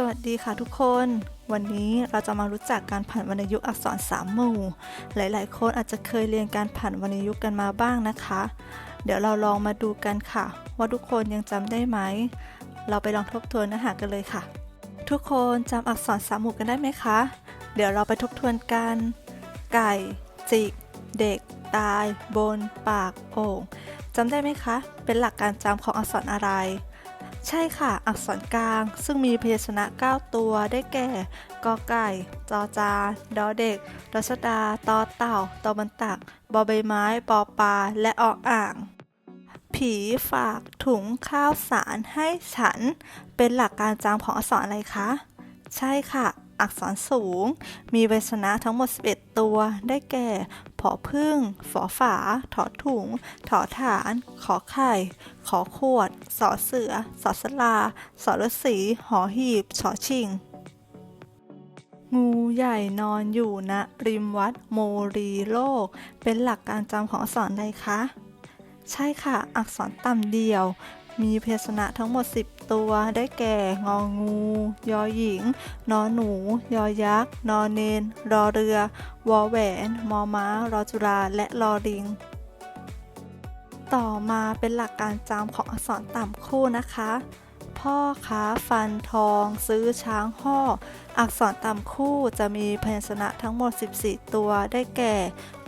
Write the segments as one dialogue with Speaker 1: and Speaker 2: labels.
Speaker 1: สวัสดีค่ะทุกคน วันนี้เราจะมารู้จักการผันวรรณยุกต์อักษรสามหมู่ หลาย ๆ คนอาจจะเคยเรียนการผันวรรณยุกต์กันมาบ้างนะคะ เดี๋ยวเราลองมาดูกันค่ะ ว่าทุกคนยังจำได้ไหม เราไปลองทบทวนเนื้อหากันเลยค่ะ ทุกคนจำอักษรสามหมู่กันได้ไหมคะ เดี๋ยวเราไปทบทวนกัน ไก่ จิก เด็ก ตาย บน ปาก โอ่งจำได้ไหมคะ เป็นหลักการจำของอักษรอะไร ใช่ค่ะ อักษรกลาง ซึ่งมีพยัญชนะ 9 ตัวได้แก่กอไก่ จอจานดอเด็กดอชดาตอเต่าตอบันตัก บอใบไม้ปอปลา และออ่าง ผีฝากถุงข้าวสารให้ฉัน เป็นหลักการจำของอักษรอะไรคะ ใช่ค่ะ อักษรสูง มีพยัญชนะทั้งหมด 11 ตัว ได้แก่ ผอพึ่ง ฝอฝา ถอถุง ถอฐาน ขอไข่ ขอขวด สอเสือ สอสลา สอฤาษีหอหีบชอชิง งูใหญ่นอนอยู่ณริมวัดโมรีโลก เป็นหลักการจำของอักษรใดคะ ใช่ค่ะ อักษรต่ำเดียว มีพยัญชนะทั้งหมด 10 ตัว ได้แก่ งองู ยอหญิง นอหนู ยอยักษ์ นอเนน รอเรือ วอแหวน มอม้า รอจุฬา และรอลิง ต่อมาเป็นหลักการจำของอักษรต่ำคู่นะคะ พ่อค้าฟันทอง ซื้อช้างห่อ อักษรต่ำคู่จะมีพยัญชนะทั้งหมด 14 ตัวได้แก่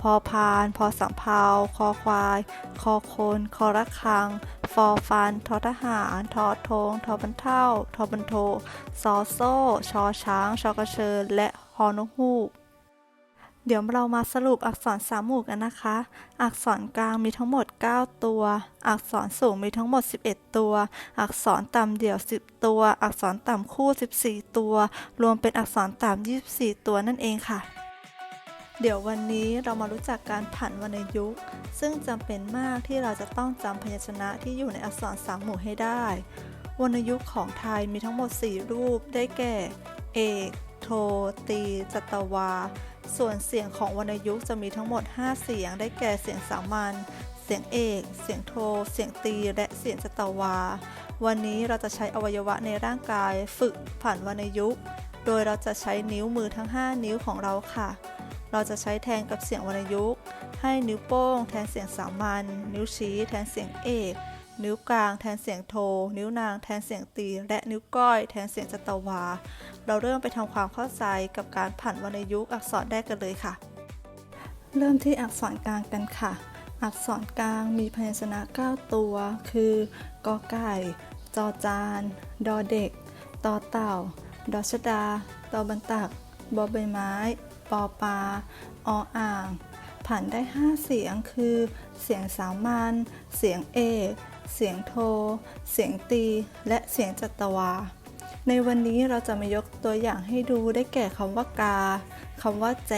Speaker 1: พอพาน พอสำเภาคอควาย คอคนคอระคัง ฟอฟัน ทอทหารทอทงทอบันเท่าทอบันโทซอโซ่ ชอช้าง ชอกระเชิญ และฮอนกฮูก เดี๋ยวเรามาสรุปอักษรสามหมู่กันนะคะ อักษรกลางมีทั้งหมด 9 ตัว อักษรสูงมีทั้งหมด 11 ตัว อักษรต่ำเดี่ยว 10 ตัว อักษรต่ำคู่ 14 ตัว รวมเป็นอักษรต่ำ24 ตัวนั่นเองค่ะ เดี๋ยววันนี้เรามารู้จักการผันวรรณยุกต์ ซึ่งจำเป็นมากที่เราจะต้องจำพยัญชนะที่อยู่ในอักษรสามหมู่ให้ได้ วรรณยุกต์ของไทยมีทั้งหมด 4 รูปได้แก่ เอก โท ตีจัตวา ส่วนเสียงของวรรณยุกต์จะมีทั้งหมด 5 เสียง ได้แก่เสียงสามัญ เสียงเอก เสียงโท เสียงตี และเสียงจัตวา วันนี้เราจะใช้อวัยวะในร่างกายฝึกผันวรรณยุกต์ โดยเราจะใช้นิ้วมือทั้ง 5 นิ้วของเราค่ะ เราจะใช้แทนกับเสียงวรรณยุกต์ ให้นิ้วโป้ง แทนเสียงสามัญ นิ้วชี้ แทนเสียงเอก นิ้วกลางแทนเสียงโท นิ้วนางแทนเสียงตี และนิ้วก้อยแทนเสียงจัตวา เราเริ่มไปทำความเข้าใจกับการผันวรรณยุกต์อักษรได้กันเลยค่ะ เริ่มที่อักษรกลางกันค่ะ อักษรกลางมีพยัญชนะ 9 ตัว คือกอไก่ จอจาน ดอเด็กตอเต่า ดอชดา ตอบันตัก บอใบไม้ ปอปลา ออ่าง ผันได้ 5 เสียงคือ เสียงสามัญ เสียงเอกเสียงโท เสียงตี และเสียงจัตวา ในวันนี้เราจะมายกตัวอย่างให้ดูได้แก่คำว่ากา คำว่าแจ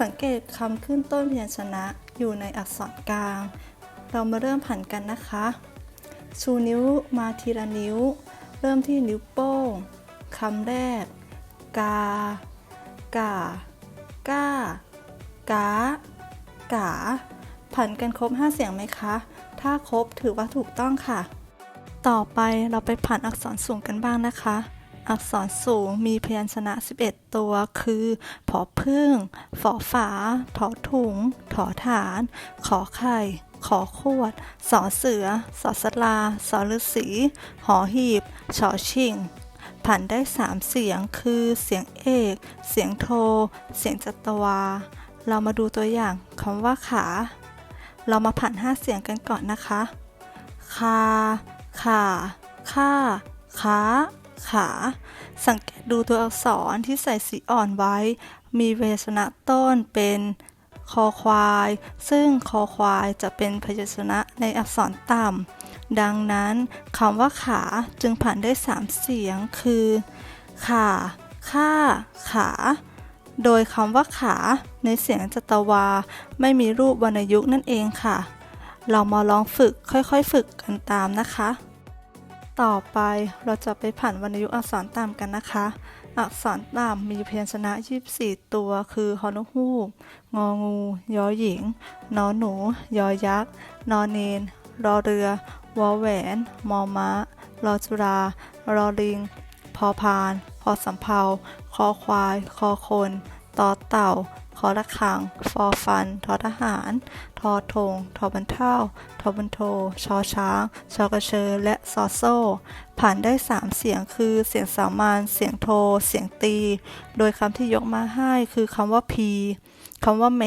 Speaker 1: สังเกตคำขึ้นต้นพยัญชนะอยู่ในอักษรกลาง เรามาเริ่มผันกันนะคะ ชูนิ้วมาทีละนิ้ว เริ่มที่นิ้วโป้งคำแรก กา กา ก้า กากาผันกันครบ 5 เสียงไหมคะ ถ้าครบถือว่าถูกต้องค่ะ ต่อไปเราไปผันอักษรสูงกันบ้างนะคะ อักษรสูงมีพยัญชนะ 11 ตัว คือ ผอพึ่ง ฝอฝา ถอถุง ถอฐาน ขอไข่ ขอขวด สอเสือ สอสลา สอฤาษี หอหีบ ชอชิงผันได้ 3 เสียง คือ เสียงเอก เสียงโท เสียงจัตวา เรามาดูตัวอย่างคำว่าขา เรามาผัน5เสียงกันก่อนนะคะ คา ขาค่าขาขา สังเกตดูตัวอักษรที่ใส่สีอ่อนไว้ มีพยัญชนะต้นเป็นคอควาย ซึ่งคอควายจะเป็นพยัญชนะในอักษรต่ำ ดังนั้นคำว่าขาจึงผันได้ 3 เสียงคือ ขาค่าขา โดยคำว่าขา ในเสียงจัตวา ไม่มีรูปวรรณยุกต์นั่นเองค่ะ เรามาลองฝึกค่อยๆฝึกกันตามนะคะ ต่อไปเราจะไปผันวรรณยุกต์อักษรต่ำกันนะคะ อักษรต่ำมีพยัญชนะ 24 ตัว คือฮอนกฮูกงองู ยอหญิง นอหนู ยอยักษ์ นอเนน รอเรือ วอแหวน มอม้ารอจุฬารอลิง พอพาน สำเภา คอควาย คอคนต่อเต่า คอระฆัง ฟอฟัน ทอทหาร ทอธงทอบรรเท่า ทอบันโท ชอช้าง ชอกระเชอ และซอโซ่ ผ่านได้ 3 เสียงคือเสียงสามัญ เสียงโท เสียงตี โดยคำที่ยกมาให้คือคำว่าพีคำว่าแม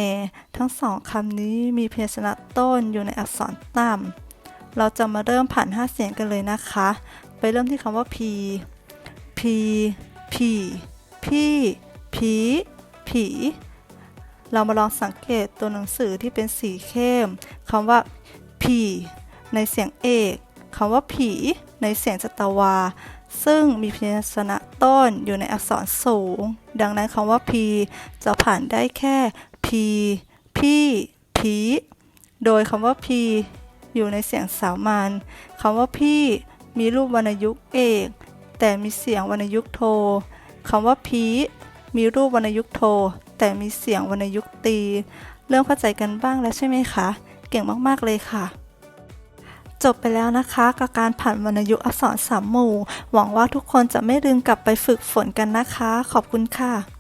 Speaker 1: ทั้งสองคำนี้มีพยัญชนะต้นอยู่ในอักษรต่ำ เราจะมาเริ่มผ่าน 5 เสียงกันเลยนะคะ ไปเริ่มที่คำว่าพีพี ผี พี่ ผี ผี เรามาลองสังเกตตัวหนังสือที่เป็นสีเข้มคำว่าผีในเสียงเอกคำว่าผีในเสียงจัตวา ซึ่งมีพยัญชนะต้นอยู่ในอักษรสูง ดังนั้นคำว่าพีจะผ่านได้แค่พีพี่ผีโดยคำว่าพีอยู่ในเสียงสามัญคำว่าพี่มีรูปวรรณยุกต์เอก แต่มีเสียงวรรณยุกต์โทคำว่าพีมีรูปวรรณยุกต์โท แต่มีเสียงวรรณยุกตี เริ่มเข้าใจกันบ้างแล้วใช่ไหมคะ เก่งมากๆเลยค่ะ จบไปแล้วนะคะกับการผ่านวรรณยุกต์อักษรสามหมู่ หวังว่าทุกคนจะไม่ลืมกลับไปฝึกฝนกันนะคะ ขอบคุณค่ะ